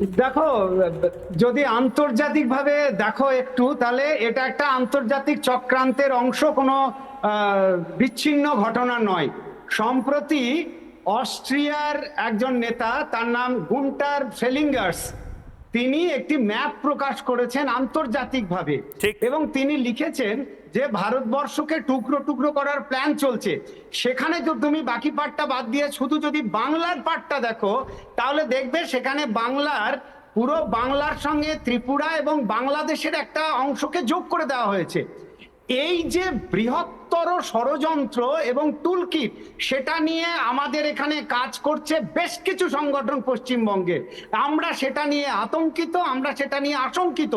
দেখো, যদি আন্তর্জাতিকভাবে দেখো একটু, তাহলে এটা একটা আন্তর্জাতিক চক্রান্তের অংশ, কোনো বিচ্ছিন্ন ঘটনা নয়। সম্প্রতি অস্ট্রিয়ার একজন নেতা, তার নাম গুন্টার ফেলিঙ্গার্স তিনি একটি ম্যাপ প্রকাশ করেছেন আন্তর্জাতিকভাবে। এবং তিনি লিখেছেন যে ভারতবর্ষকে টুকরো টুকরো করার প্ল্যান চলছে। সেখানে তো তুমি বাকি পার্টটা বাদ দিয়ে শুধু যদি বাংলার পার্টটা দেখো তাহলে দেখবে সেখানে বাংলার পুরো বাংলার সঙ্গে ত্রিপুরা এবং বাংলাদেশের একটা অংশকে যোগ করে দেওয়া হয়েছে। এই যে বৃহত্তর ষড়যন্ত্র এবং টুলকিট সেটা নিয়ে আমাদের এখানে কাজ করছে বেশ কিছু সংগঠন পশ্চিমবঙ্গে। আমরা সেটা নিয়ে আতঙ্কিত, আমরা সেটা নিয়ে আশঙ্কিত।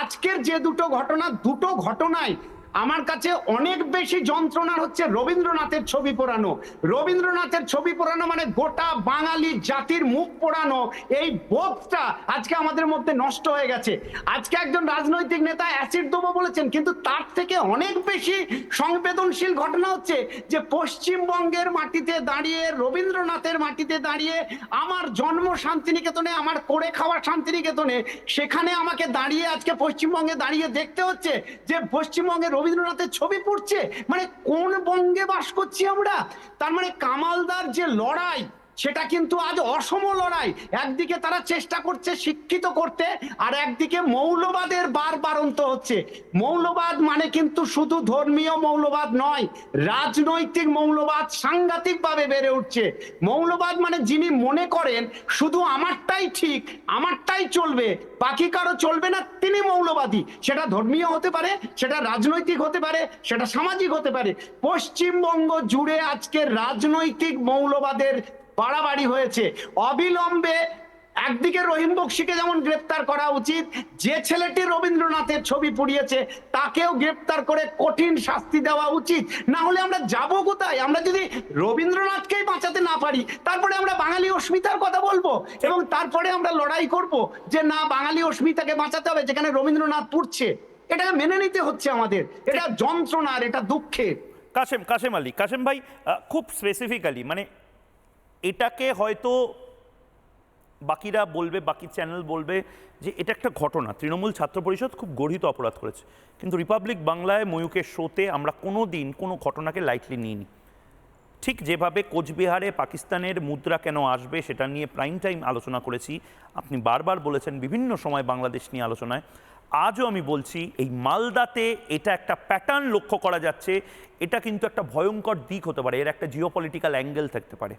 আজকের যে দুটো ঘটনা, দুটো ঘটনায় আমার কাছে অনেক বেশি যন্ত্রণার হচ্ছে রবীন্দ্রনাথের ছবি পোড়ানো। রবীন্দ্রনাথের ছবি পোড়ানো মানে গোটা বাঙালি জাতির মুখ পোড়ানো। এই বোধটা আজকে আমাদের মধ্যে নষ্ট হয়ে গেছে। আজকে একজন রাজনৈতিক নেতা অ্যাসিড দেবো বলেছেন, কিন্তু তার থেকে অনেক বেশি সংবেদনশীল ঘটনা হচ্ছে যে পশ্চিমবঙ্গের মাটিতে দাঁড়িয়ে, রবীন্দ্রনাথের মাটিতে দাঁড়িয়ে আমার জন্ম শান্তিনিকেতনে, আমার করে খাওয়া শান্তিনিকেতনে, সেখানে আমাকে দাঁড়িয়ে আজকে পশ্চিমবঙ্গে দাঁড়িয়ে দেখতে হচ্ছে যে পশ্চিমবঙ্গে রবীন্দ্রনাথের ছবি পড়ছে? মানে কোন বঙ্গে বাস করছি আমরা? তার মানে কামালদার যে লড়াই সেটা কিন্তু আজ অসম লড়াই। একদিকে তারা চেষ্টা করছে শিক্ষিত করতে, আর একদিকে মৌলবাদের বার বারন্ত হচ্ছে। মৌলবাদ মানে কিন্তু শুধু ধর্মীয় মৌলবাদ নয়, রাজনৈতিক মৌলবাদ সাংঘাতিকভাবে বেড়ে উঠছে। মৌলবাদ মানে যিনি মনে করেন, শুধু আমারটাই ঠিক, আমারটাই চলবে, বাকি কারও চলবে না, তিনি মৌলবাদী। সেটা ধর্মীয় হতে পারে, সেটা রাজনৈতিক হতে পারে, সেটা সামাজিক হতে পারে। পশ্চিমবঙ্গ জুড়ে আজকে রাজনৈতিক মৌলবাদের বাড়াবাড়ি হয়েছে। অবিলম্বে একদিকে রহিম বক্সিকে যেমন গ্রেপ্তার করা উচিত, যে ছেলেটি রবীন্দ্রনাথের ছবি পুড়িয়েছে, তাকেও গ্রেপ্তার করে কঠিন শাস্তি দেওয়া উচিত। না হলে আমরা যাব কোথায়? আমরা যদি রবীন্দ্রনাথকেই বাঁচাতে না পারি, তারপরে আমরা বাঙালি অস্মিতার কথা বলব এবং তারপরে আমরা লড়াই করব যে না, বাঙালি অস্মিতাকে বাঁচাতে হবে, যেখানে রবীন্দ্রনাথ পুড়ছে। এটা মেনে নিতে হচ্ছে আমাদের। এটা যন্ত্রণার, এটা দুঃখের। কাশেম কাশেম আলী, কাশেম ভাই খুব স্পেসিফিক্যালি মানে এটাকে হয়তো বাকিরা বলবে, বাকি চ্যানেল বলবে যে এটা একটা ঘটনা। তৃণমূল ছাত্র পরিষদ খুব গর্হিত অপরাধ করেছে। কিন্তু রিপাবলিক বাংলায় ময়ূকের শোতে আমরা কোনো দিন কোনো ঘটনাকে লাইটলি নিইনি। ঠিক যেভাবে কোচবিহারে পাকিস্তানের মুদ্রা কেন আসবে সেটা নিয়ে প্রাইম টাইম আলোচনা করেছি। আপনি বারবার বলেছেন বিভিন্ন সময় বাংলাদেশ নিয়ে আলোচনায়। আজও আমি বলছি, এই মালদাতে এটা একটা প্যাটার্ন লক্ষ্য করা যাচ্ছে। এটা কিন্তু একটা ভয়ঙ্কর দিক হতে পারে। এর একটা জিও পলিটিক্যাল অ্যাঙ্গেল থাকতে পারে।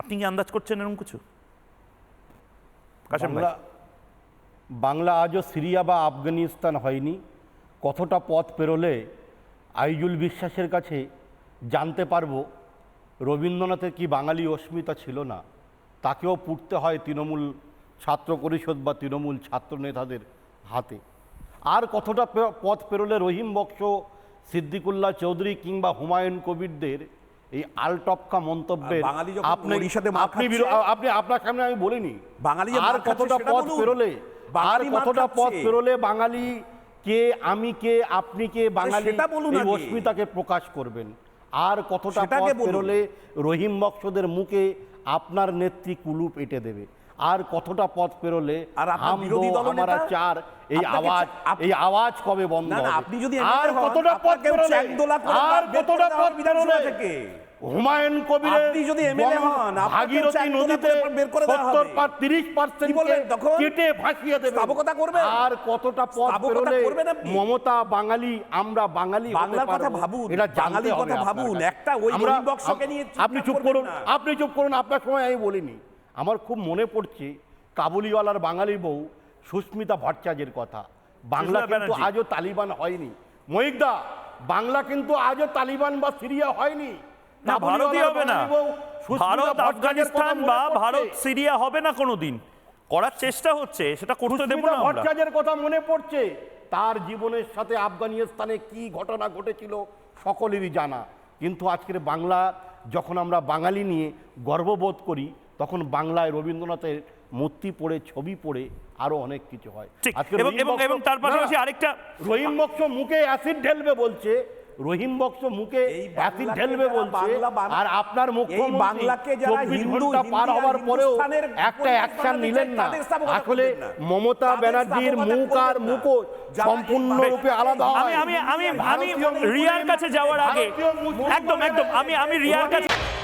আপনি কি আন্দাজ করছেন এরকম কিছু? বাংলা বাংলা আজও সিরিয়া বা আফগানিস্তান হয়নি। কতটা পথ পেরোলে আইজুল বিশ্বাসের কাছে জানতে পারব, রবীন্দ্রনাথের কি বাঙালি অস্মিতা ছিল না। তাকেও পুড়তে হয় তৃণমূল ছাত্র পরিষদ বা তৃণমূল ছাত্র নেতাদের হাতে। আর কতটা পথ পেরোলে রহিম বক্স, সিদ্দিকুল্লাহ চৌধুরী কিংবা হুমায়ুন কবিরদের এই আলটপকা মন্তব্যের আর আপনি আপনি আপনি আপনার সামনে আমি বলিনি বাঙালি আর কতটা পথ। পেরোলে আর কতটা পথ। পেরোলে বাঙালি কে আমি কে আপনি কে বাঙালি এই অস্মিতাকে প্রকাশ করবেন আর কতটা পথ। পেরোলে রহিম বক্সদের মুখে আপনার নেত্রী কুলুপ এটে দেবে আর কতটা পথ পেরোলে আর বিরোধী দলনেতা? চার এই আওয়াজ এই আওয়াজ কবে বন্ধ হবে? আপনি যদি আর কতটা পথ পেরোলে আর কতটা পথ বিধানসভা থেকে। হুমায়ুন কবিরের আপনি যদি MLA হন, ভাগীরথী নদীতে বের করে দেওয়া হবে। পার তিরিশ পার্সেন্ট কি বলবেন তখন? কেটে ভাসিয়ে দেবে স্থাবকতা করবেন? আর কতটা পথ পেরোলে মমতা বাঙালি আমরা বাঙালি বাংলার কথা ভাবুন, এটা বাঙালির কথা ভাবুন, একটা ওই বক্সকে নিয়ে আপনি চুপ করুন আপনি চুপ করুন আপনার সময় আমি বলিনি আমার খুব মনে পড়ছে কাবুলিওয়ালার বাঙালি বউ সুস্মিতা ভট্টাচার্যের কথা। বাংলা কিন্তু আজও তালিবান হয়নি। মহিকদা বাংলা কিন্তু আজও তালিবান বা সিরিয়া হয়নি। না ভারতই হবে না। বাঙালি বউ সুস্মিতা ভারত আফগানিস্তান বা ভারত সিরিয়া হবে না কোনোদিন। করার চেষ্টা হচ্ছে সেটা করতে দেবো না ভট্টাচার্যের কথা মনে পড়ছে। তার জীবনের সাথে আফগানিস্তানে কি ঘটনা ঘটেছিল সকলেরই জানা। কিন্তু আজকের বাংলা যখন আমরা বাঙালি নিয়ে গর্ববোধ করি তখন বাংলায় রবীন্দ্রনাথের মূর্তি পড়ে ছবি পড়ে আরও অনেক কিছু হয়। এবং তার পাশাপাশি আরেকটা রহিম বক্স মুখে অ্যাসিড ঢেলবে বলছে। রহিম বক্স মুখে অ্যাসিড ঢেলবে বলছে। আর আপনার মুখ্যমন্ত্রী বাংলাকে যারা পার হওয়ার পরেও একটা অ্যাকশন নিলেন না। আসলে মমতা ব্যানার্জির মুখ আর। মুখোশ সম্পূর্ণরূপে আলাদা আমি আমি আমি রিয়ার কাছে যাওয়ার আগে একদম একদম। আমি আমি রিয়ার কাছে